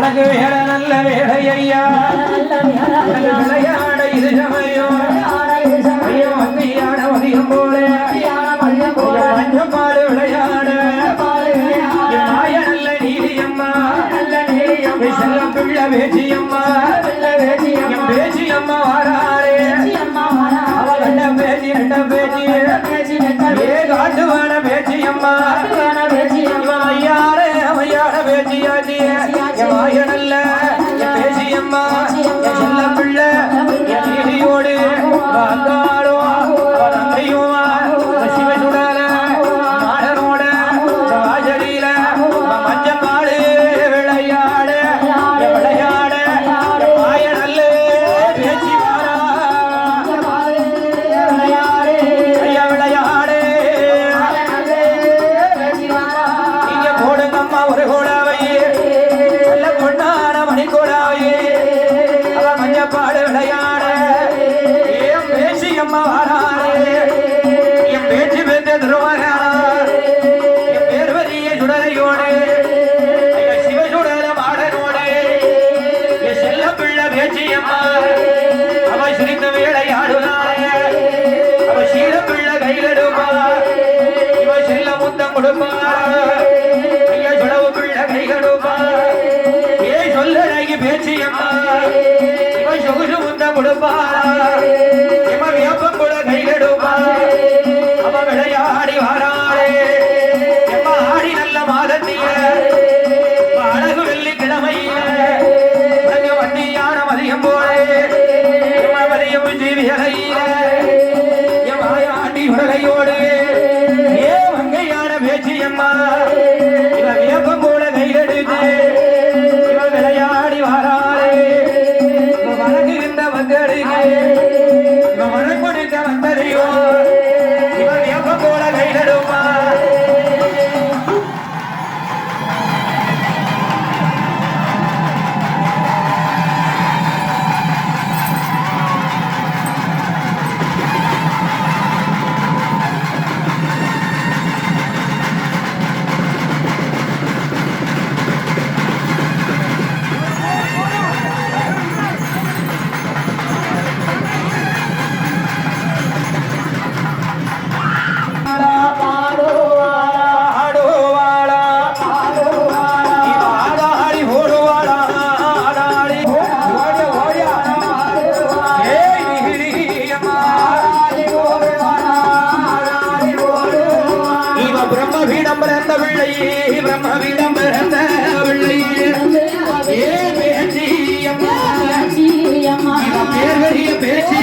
உனக்கு வேற நல்ல வேலையா விளையாட இது சமயம். வந்தியான மதியம் போல. பாடு விளையாட. நல்ல நீதியம்மா செல்லம் பிள்ளை பேச்சியம்மா பேச்சியம்மா வாராரே. அவள் ரெண்ட பேச்சி ரெண்ட பேச்சி அவ சிரித்த வேலை ஆடுனாரே அவ சீர பிள்ளை கையிலடுமா இவ செல்ல முத்தம் கொடுப்பா. ஐயா சுடவு பிள்ளை கைகடுமா ஏ சொல்ல பேச்சியம்மா இவ சொகுசு முத்தம் கொடுப்பா. அக்கறையோடு வீடம் பிறந்த பிள்ளையே பிரம்ம வீடம் பிறந்த பிள்ளையே பேச்சு அம்மா. பேர் பெரிய பேச்சு